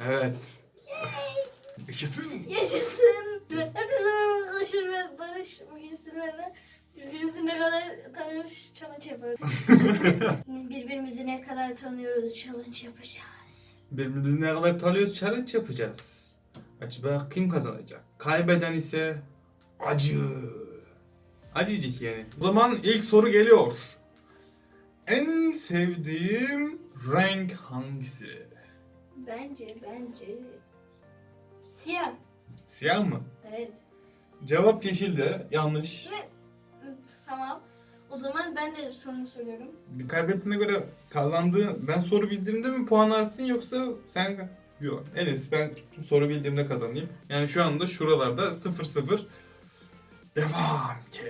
Evet. Yaşasın. Yaşasın. Hepinize merhaba arkadaşlar ben Barış. Bugün sizlerle birbirimizi ne kadar tanıyoruz challenge yapıyoruz. birbirimizi ne kadar tanıyoruz challenge yapacağız. Birbirimizi ne kadar tanıyoruz challenge yapacağız. Acaba kim kazanacak? Kaybeden ise acı. Acıcık yani. O zaman ilk soru geliyor. En sevdiğim renk hangisi? Bence bence siyah. Siyah mı? Evet. Cevap yeşil de yanlış. Ne? Tamam. O zaman ben de sorunu soruyorum. Bir kaybettiğine göre kazandığı ben soru bildiğimde mi puan artsın yoksa sen yok. Enes ben soru bildiğimde kazanayım. Yani şu anda şuralarda 0 0 devam ki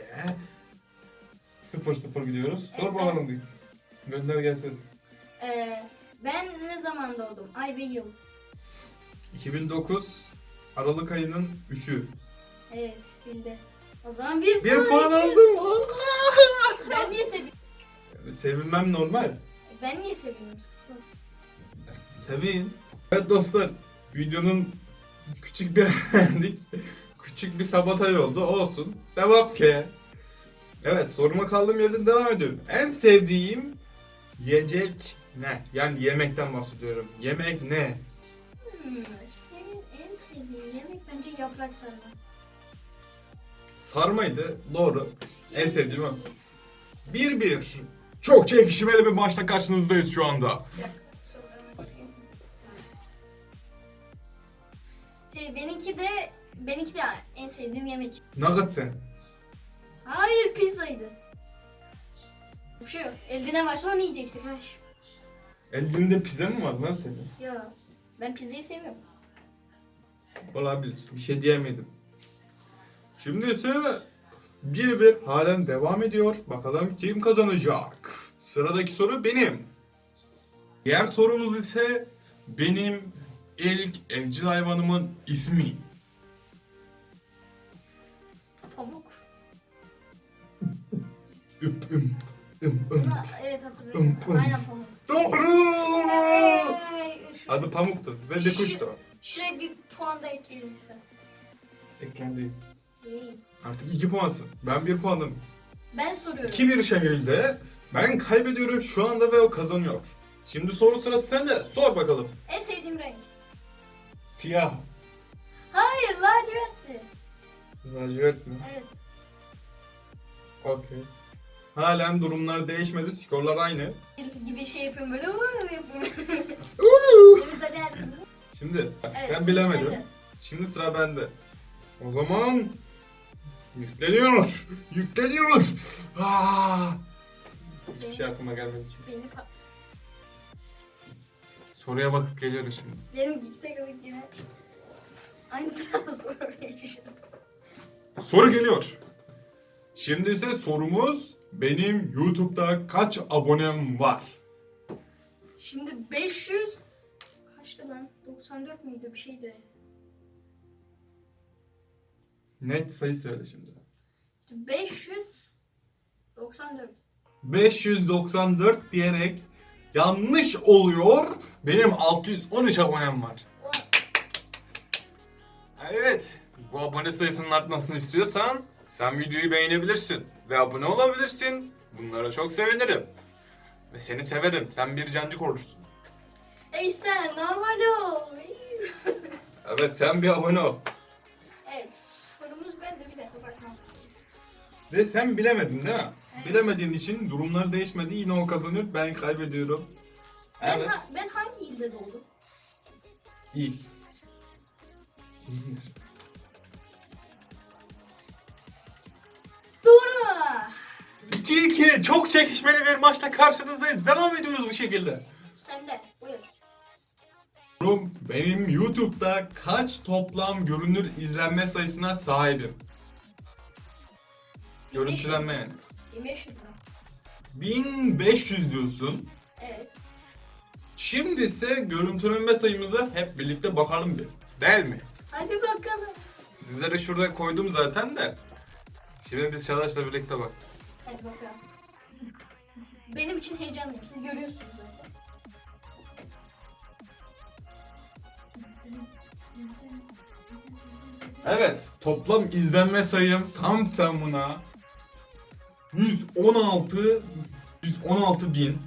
0 0 gidiyoruz. Sor Evet. bakalım. Gönder gelsin. Ee, ben ne zaman doğdum? Ay ve yıl. 2009 Aralık ayının 3'ü. Evet bildi. O zaman bir, Bir puan aldım. Ben niye seviyorum? Sevinmem normal. Ben niye seviyorum? Sevin. Evet dostlar videonun küçük bir verdik. küçük bir sabotaj oldu olsun. Devam ki. Evet soruma kaldığım yerden devam ediyorum. En sevdiğim yiyecek ne? Yani yemekten bahsediyorum. Yemek ne? Hmm, senin en sevdiğin yemek bence yaprak sarma. Sarmaydı. Doğru. En sevdiğim o. Bir bir. Çok çekişmeli bir maçta karşınızdayız şu anda. Bir dakika, sorularıma bakayım. Şey, benimki de benimki de en sevdiğim yemek. Nugget sen. Hayır pizzaydı. Bir şey yok. Eldine varsa onu yiyeceksin. Ha, şu- Elinde pizza mı var lan senin? Yo. Ben pizzayı seviyorum. Olabilir. Bir şey diyemedim. Şimdi ise bir bir halen devam ediyor. Bakalım kim kazanacak? Sıradaki soru benim. Diğer sorumuz ise benim ilk evcil hayvanımın ismi. Pamuk. Üp üm, üm üm. Evet hatırlıyorum. Im, im. Aynen pamuk. Doğru. Adı Pamuk'tu ve de kuştu. Şuraya bir puan da lütfen. Eklendi. Hey. Artık iki puansın. Ben bir puanım. Ben soruyorum. İki bir şekilde ben kaybediyorum şu anda ve o kazanıyor. Şimdi soru sırası sende. Sor bakalım. En sevdiğim renk. Siyah. Hayır lacivertti. Lacivert mi? Evet. Okey. Halen durumlar değişmedi. Skorlar aynı. Gibi şey yapıyorum böyle "Uuu" yapıyorum. Şimdi Evet, ben bilemedim. de. Şimdi sıra bende. O zaman yükleniyor. Yükleniyor. Aa! Hiçbir şey aklıma gelmedi ki. Pa- Soruya bakıp geliyorum şimdi. benim gitse kadar yine aynı transfer yaşadım. Soru geliyor. Şimdi ise sorumuz benim YouTube'da kaç abonem var? Şimdi 500 kaçtı lan? 94 müydü bir şeydi. Net sayı söyle şimdi. 594. 594 diyerek yanlış oluyor. Benim 613 abonem var. Evet. Bu abone sayısının artmasını istiyorsan sen videoyu beğenebilirsin ve abone olabilirsin. Bunlara çok sevinirim. Ve seni severim. Sen bir cancık olursun. E işte normal ol. Evet sen bir abone ol. evet sorumuz bende bir dakika bakmam. Ve sen bilemedin değil mi? Evet. Bilemediğin için durumlar değişmedi. Yine o kazanıyor. Ben kaybediyorum. Ben, Evet. ha- ben hangi ilde doğdum? İl. İzmir. Doğru. 2-2. Çok çekişmeli bir maçta karşınızdayız. Devam ediyoruz bu şekilde. Sen de buyur. Sorum, Benim YouTube'da kaç toplam görünür izlenme sayısına sahibim? Görüntülenme yani. 1500 lira. 1500 diyorsun. Evet. Şimdi ise görüntülenme sayımıza hep birlikte bakalım bir. Değil mi? Hadi bakalım. Sizlere şurada koydum zaten de. Şimdi biz Çağdaş'la birlikte bak. Hadi bakalım. Benim için heyecanlıyım. Siz görüyorsunuz zaten. Evet, toplam izlenme sayım tam tamına 116 116 bin.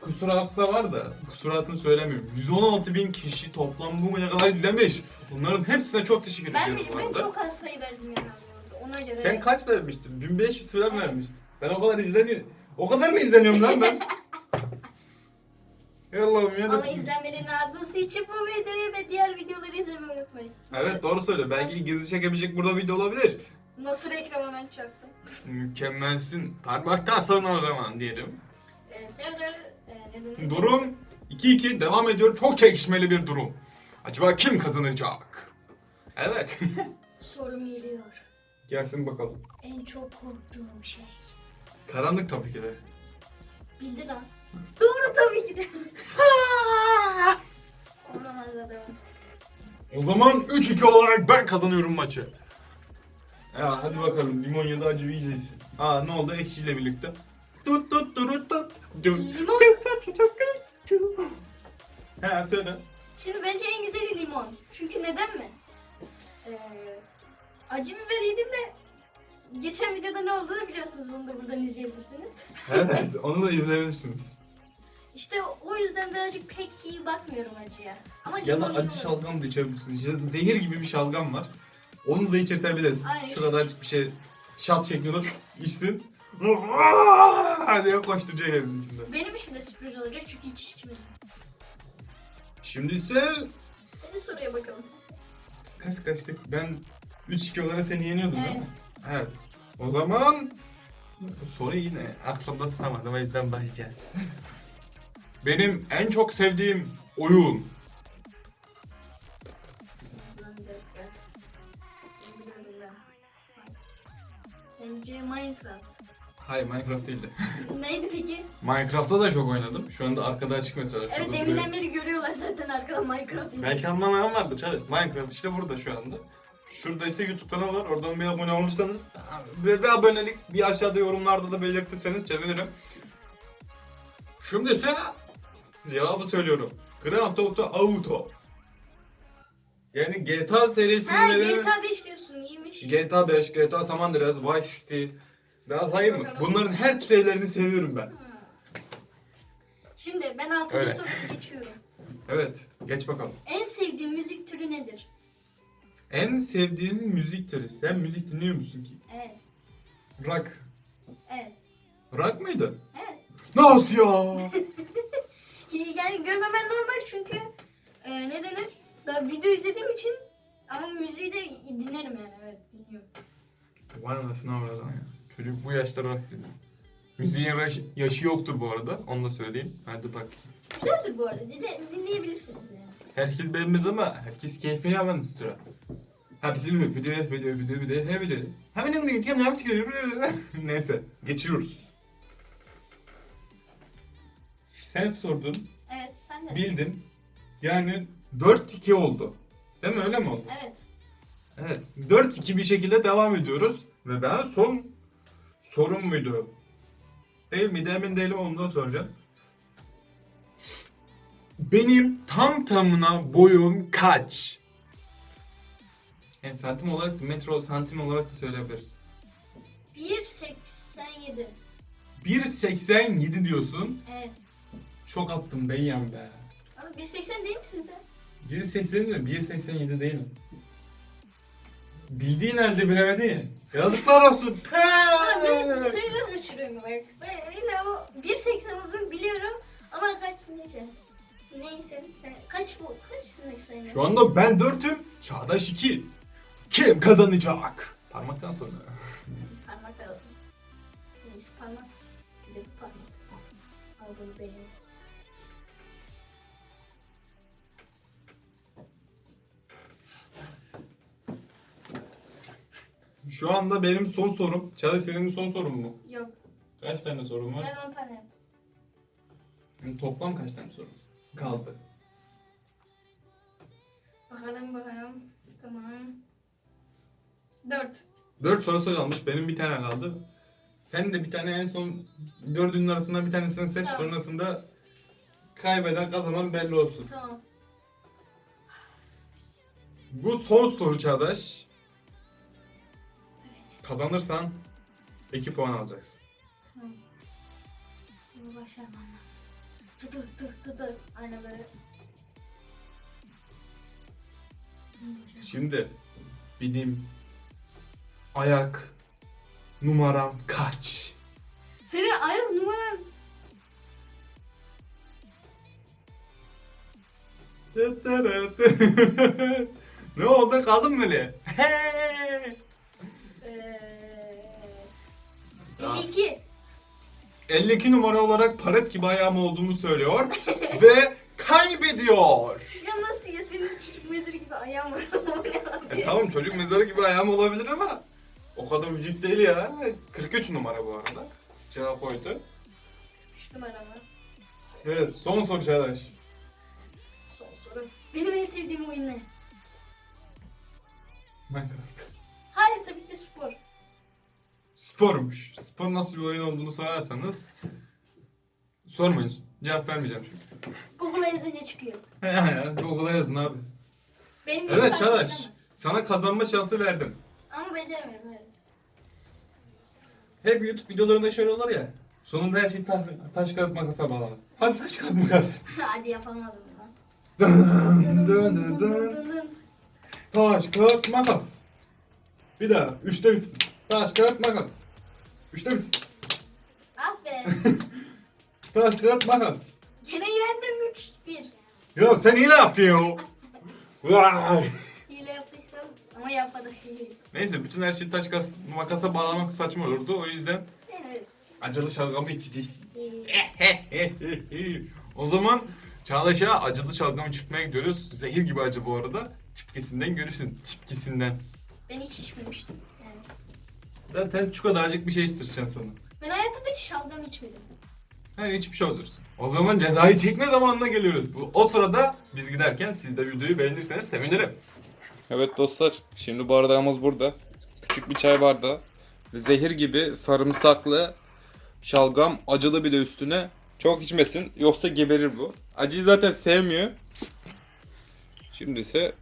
Kusuratı da var da kusuratını söylemiyorum. 116 bin kişi toplam bugüne kadar izlemiş. Bunların hepsine çok teşekkür Ben, ediyorum bu ben arada. çok az sayı verdim yani orada. Ona göre. Sen kaç vermiştin? 1500 falan Evet. vermiştin. Ben o kadar izleniyor. O kadar mı izleniyorum lan ben? Ey Allah'ım ya. Ama izlenmelerin artması için bu videoyu ve diğer videoları izlemeyi unutmayın. Evet doğru söylüyor. Belki gizli çekebilecek burada video olabilir. Nasıl reklam hemen çaktım. Mükemmelsin. Parmaktan sonra o zaman diyelim. Evet, evet, evet. Ee, ne? Durum 2-2 devam ediyor. Çok çekişmeli bir durum. Acaba kim kazanacak? Evet. Sorum geliyor. Gelsin bakalım. En çok korktuğum şey. Karanlık tabii ki de. Bildi lan. Doğru tabii ki de. Olamaz adamım. O zaman 3-2 olarak ben kazanıyorum maçı. Ya hadi bakalım limon ya da acı yiyeceksin. Aa ne oldu ekşiyle birlikte. Tut tut tut tut. Limon. He söyle. Şimdi bence en güzeli limon. Çünkü neden mi? Ee, acı biber yedim de geçen videoda ne olduğunu biliyorsunuz. Onu da buradan izleyebilirsiniz. Evet onu da izlemişsiniz. İşte o yüzden birazcık pek iyi bakmıyorum acıya. Ama Ya da limon acı yiyorum. şalgam da içebilirsin. İşte zehir gibi bir şalgam var. Onu da içirtebiliriz. Aynen. Şu kadarcık bir şey şat şeklinde içsin. diye koşturacak evin içinde. Benim için de sürpriz olacak çünkü hiç içmedim. Şimdi ise Senin soruya bakalım. kaç kaçtık? Ben 3-2 olarak seni yeniyordum değil mi? Evet. Evet. O zaman soru yine aklımda tutamadım o yüzden bakacağız. Benim en çok sevdiğim oyun. Ben. Bence Minecraft. Hayır Minecraft değildi. Neydi peki? Minecraft'ta da çok oynadım. Şu anda arkada açık mesela. Evet Şurada deminden duruyor. beri görüyorlar zaten arkada Minecraft yazıyor. Belki anlamayan vardır. Hadi Minecraft işte burada şu anda. Şurada ise YouTube kanalı var. Oradan bir abone olursanız ve bir abonelik bir aşağıda yorumlarda da belirtirseniz sevinirim. Şimdi ise cevabı söylüyorum. Grand Theft Auto. Yani GTA Ha serisinden GTA 5 diyorsun iyiymiş. GTA 5, GTA San Andreas, Vice City. Daha sayayım mı? Bunların her türevlerini seviyorum ben. Hmm. Şimdi ben 6. Öyle. soruya geçiyorum. Evet, geç bakalım. En sevdiğin müzik türü nedir? En sevdiğin müzik türü. Sen müzik dinliyor musun ki? Evet. Rock. Evet. Rock mıydı? Evet. Nasıl ya? Yani görmemen normal çünkü e, ne denir? Ben video izlediğim için ama müziği de dinlerim yani evet dinliyorum. Var anasını avradan ya. Çocuk bu dedi. Müziğin yaş- yaşı yoktur bu arada. Onu da söyleyeyim. Hadi bak. Güzeldir bu arada. Dinle, dinleyebilirsiniz yani. Herkes beğenmez ama herkes keyfini hemen istiyor. Bir video, video, video, video, video, he video. Hemen ne bileyim, ne yapacak? Neyse, geçiyoruz. Sen sordun, Evet sen de. bildim. Yani 4-2 oldu. Değil mi? Öyle mi oldu? Evet. Evet. 4-2 bir şekilde devam ediyoruz. Ve ben son sorum muydu? Değil miydi? Emin değilim onu da soracağım. Benim tam tamına boyum kaç? Yani santim olarak da metro santim olarak da söyleyebiliriz. 1.87. 1.87 diyorsun. Evet. Çok attım beyyem be. Ama 1.80 değil misin sen? 1.80 de 1.87 değilim. Bildiğin halde bilemedin. Yazıklar olsun. Ben sayıları kaçırıyorum bak. Ben yine o 1.80 olduğunu biliyorum ama kaç neyse. Neyse sen kaç bu kaç ne sayın? Şu anda ben 4'üm, Çağdaş 2. Kim kazanacak? Parmaktan sonra. Parmak alalım. Neyse parmak. Bir parmak. Al bunu beğen. Şu anda benim son sorum. Çağdaş senin son sorun mu? Yok Kaç tane sorun var? ben 10 tane yaptım. Yani toplam kaç tane sorun kaldı? Bakalım bakalım. Tamam. 4. 4 soru kalmış. Benim bir tane kaldı. Sen de bir tane en son dördünün arasından bir tanesini seç. Tamam. Sonrasında kaybeden kazanan belli olsun. Tamam. Bu son soru Çağdaş. Kazanırsan 2 puan alacaksın. Tamam. Bunu başarman lazım. Dur dur dur dur dur. Aynen böyle. Şimdi benim ayak numaram kaç? Senin ayak numaran ne oldu kaldın mı öyle? Ya. 52. 52 numara olarak paret gibi ayağım olduğumu söylüyor ve kaybediyor. Ya nasıl ya senin çocuk mezarı gibi ayağın var. Lan E, tamam çocuk mezarı gibi ayağım olabilir ama o kadar vücut değil ya. 43 numara bu arada. Cevap oydu. Üç numara mı? Evet son soru Çağdaş. Son soru. Benim en sevdiğim oyun ne? Minecraft. Hayır tabii. Spormuş. Spor nasıl bir oyun olduğunu sorarsanız sormayın. Cevap vermeyeceğim çünkü. Google'a yazınca çıkıyor. Google'a yazın abi. Benim Evet bilemem. Sana kazanma şansı verdim. Ama beceremiyorum evet. Hep YouTube videolarında şöyle olur ya. Sonunda her şey taş, taş kağıt makasa bağlanır. Hadi taş kağıt makas. Hadi dın dın Dın dın. dın dın. Taş kağıt makas. Bir daha. Üçte bitsin. Taş kağıt makas. Üçte bitsin. Ah be. Taş kağıt makas. Gene yendim 3 1. Ya sen hile yaptın ya. Vay. Hile yaptıysam ama yapmadık. Neyse bütün her şeyi taş kas, makasa bağlamak saçma olurdu. O yüzden Evet. acılı şalgamı içeceğiz. O zaman Çağdaş'a acılı şalgam içirtmeye gidiyoruz. Zehir gibi acı bu arada. Çipkisinden görürsün. Çipkisinden. ben hiç içmemiştim. Zaten şu kadarcık bir şey istireceğim sana. Ben hayatımda hiç şalgam içmedim. Ha hiçbir şey olursun. O zaman cezayı çekme zamanına geliyoruz. Bu- O sırada biz giderken siz de videoyu beğenirseniz sevinirim. Evet dostlar, şimdi bardağımız burada. Küçük bir çay bardağı. Ve Zehir gibi sarımsaklı şalgam acılı bir de üstüne. Çok içmesin yoksa geberir bu. Acıyı zaten sevmiyor. Şimdi ise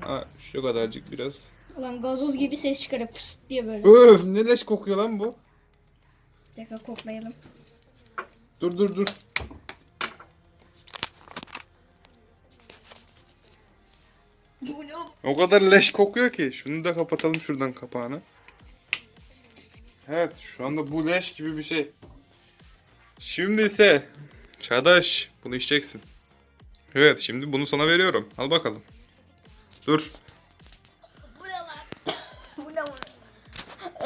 ha, şu kadarcık biraz. Ulan gazoz gibi ses çıkarıyor fıst diye böyle. Öf ne leş kokuyor lan bu. Bir dakika koklayalım. Dur dur dur. O kadar leş kokuyor ki. Şunu da kapatalım şuradan kapağını. Evet şu anda bu leş gibi bir şey. Şimdi ise Çağdaş bunu içeceksin. Evet şimdi bunu sana veriyorum. Al bakalım. Dur.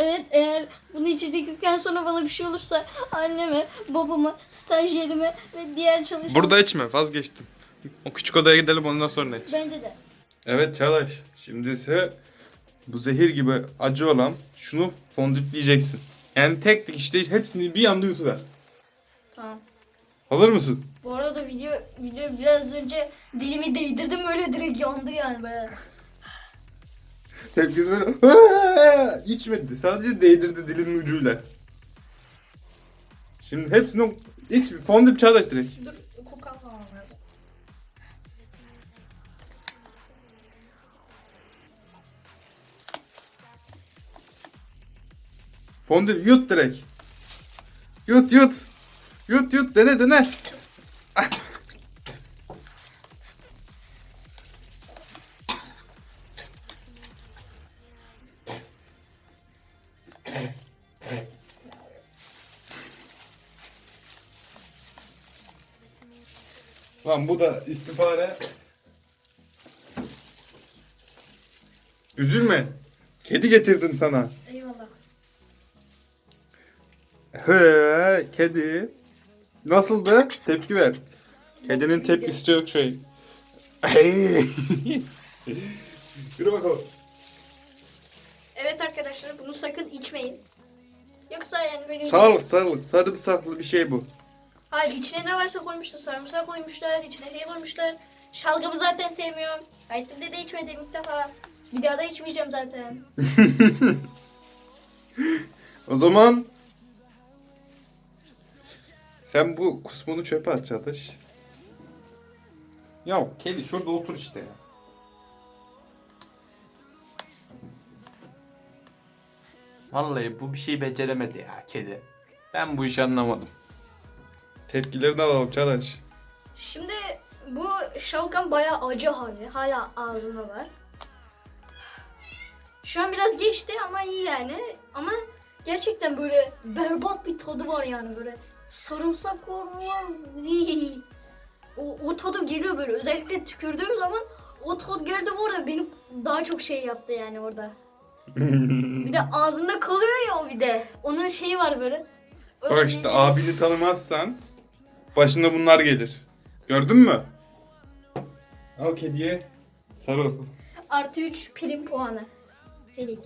Evet eğer bunu içtikten sonra bana bir şey olursa anneme, babama, stajyerime ve diğer çalışan... Burada içme vazgeçtim. O küçük odaya gidelim ondan sonra iç. Bence de. Evet Çağdaş. Şimdi ise bu zehir gibi acı olan şunu fondüpleyeceksin. Yani tek tek işte hepsini bir anda yutuver. Tamam. Hazır mısın? Bu arada video video biraz önce dilimi değdirdim böyle direkt yandı yani böyle. Tepkisi böyle içmedi. Sadece değdirdi dilinin ucuyla. Şimdi hepsini iç bir fondip çağdaş direkt. Dur kokal falan lazım. Fondip yut direkt. Yut yut. Yut yut dene dene. Lan bu da istifare. Üzülme. Kedi getirdim sana. Eyvallah. He, kedi. Nasıldı? Tepki ver. Kedinin tepkisi çok şey. Yürü bakalım. Arkadaşlar bunu sakın içmeyin. Yoksa yani benim... Sağlık sağlık sarımsaklı bir şey bu. Hayır içine ne varsa koymuşlar. Sarımsak koymuşlar, içine şey koymuşlar. Şalgamı zaten sevmiyorum. Hayatımda da içmedim ilk defa. Bir daha da içmeyeceğim zaten. O zaman sen bu kusmunu çöpe at Çağdaş. Ya kedi şurada otur işte ya. Vallahi bu bir şey beceremedi ya kedi. Ben bu işi anlamadım. Tepkilerini alalım Çağdaş. Şimdi bu şalgam bayağı acı hali. Hala ağzımda var. Şu an biraz geçti ama iyi yani. Ama gerçekten böyle berbat bir tadı var yani böyle. Sarımsak var. O, o tadı geliyor böyle. Özellikle tükürdüğüm zaman o tadı geldi bu arada benim daha çok şey yaptı yani orada. Bir de ağzında kalıyor ya o bir de. Onun şeyi var böyle. Bak işte abini tanımazsan başına bunlar gelir. Gördün mü? Al kediye sarıl. Artı 3 prim puanı. Felix.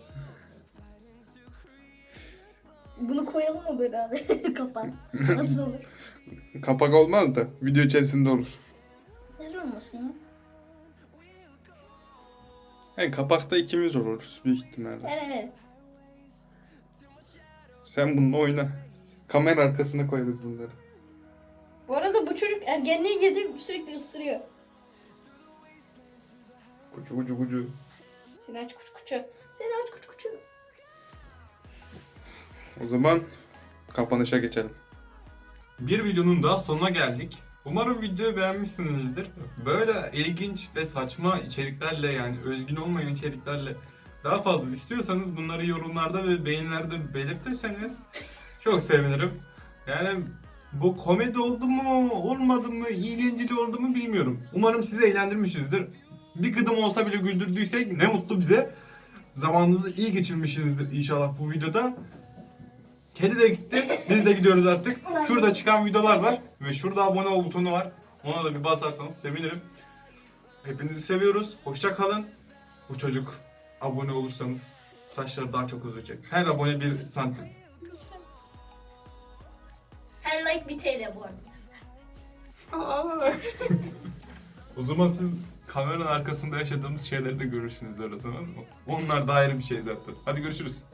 Bunu koyalım mı böyle abi? Kapan. Nasıl olur? Kapak olmaz da video içerisinde olur. Neden olmasın ya? Yani kapakta ikimiz oluruz büyük ihtimalle. Evet. Sen bununla oyna. Kamera arkasına koyarız bunları. Bu arada bu çocuk ergenliği yedi sürekli ısırıyor. Kucu kucu kucu. Seni aç kuç kuçu. Seni aç kuç kuçu. O zaman kapanışa geçelim. Bir videonun daha sonuna geldik. Umarım videoyu beğenmişsinizdir. Böyle ilginç ve saçma içeriklerle yani özgün olmayan içeriklerle daha fazla istiyorsanız bunları yorumlarda ve beğenilerde belirtirseniz çok sevinirim. Yani bu komedi oldu mu, olmadı mı, eğlenceli oldu mu bilmiyorum. Umarım sizi eğlendirmişizdir. Bir gıdım olsa bile güldürdüysek ne mutlu bize. Zamanınızı iyi geçirmişsinizdir inşallah bu videoda. Kedi de gitti. Biz de gidiyoruz artık. Şurada çıkan videolar var. Ve şurada abone ol butonu var. Ona da bir basarsanız sevinirim. Hepinizi seviyoruz. Hoşça kalın. Bu çocuk abone olursanız saçları daha çok uzayacak. Her abone bir santim. Her like bir TL bu arada. o zaman siz kameranın arkasında yaşadığımız şeyleri de görürsünüz o zaman. Onlar da ayrı bir şey zaten. Hadi görüşürüz.